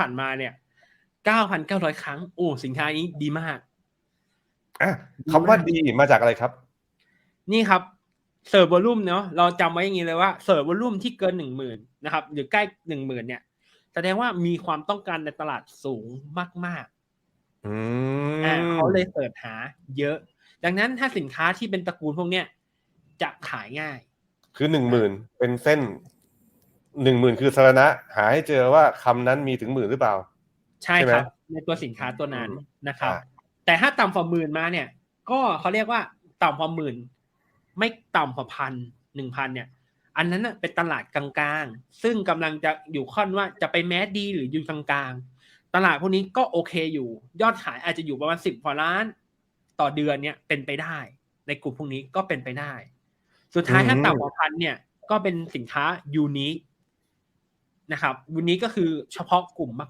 ผ่านมาเนี่ยเก้าพันเก้าร้อยครั้ง โอ้ สินค้านี้ดีมากอะคำว่าดีมาจากอะไรครับ นี่ครับเสิร์ฟวอลุ่มเนาะเราจำไว้อย่างนี้เลยว่าเสิร์ฟวอลุ่มที่เกินหนึ่งหมื่นนะครับหรือใกล้หนึ่งหมื่นเนี่ยแสดงว่ามีความต้องการในตลาดสูงมากอืๆอ่ามเขาเลยเสิร์ชหาเยอะ ดังนั้นถ้าสินค้าที่เป็นตระกูลพวกเนี้ยจะขายง่าย คือหนึ่งหมื่นเป็นเส้น หนึ่งหมื่นคือสารณะ หาให้เจอว่าคำนั้นมีถึงหมื่นหรือเปล่า ใช่ใช่ไหมครับ ในตัวสินค้าตัวนั้นอืมนะครับอ่าแต่ถ้าต่ำกว่าหมื่นมาเนี่ย ก็เขาเรียกว่าต่ำกว่าหมื่นไม่ต่ำกว่าพันหนึ่งพันเนี่ย อันนั้นน่ะเป็นตลาดกลางๆ ซึ่งกำลังจะอยู่ค่อนว่าจะไปแมสดีหรืออยู่กลางๆ ตลาดพวกนี้ก็โอเคอยู่ ยอดขายอาจจะอยู่ประมาณสิบกว่าล้าน ต่อเดือนเนี่ยเป็นไปได้ ในกลุ่มพวกนี้ก็เป็นไปได้ สุดท้ายถ้าต่ำกว่าพันเนี่ย ก็เป็นสินค้ายูนิค นะครับวันนี้ก็คือเฉพาะกลุ่มมาก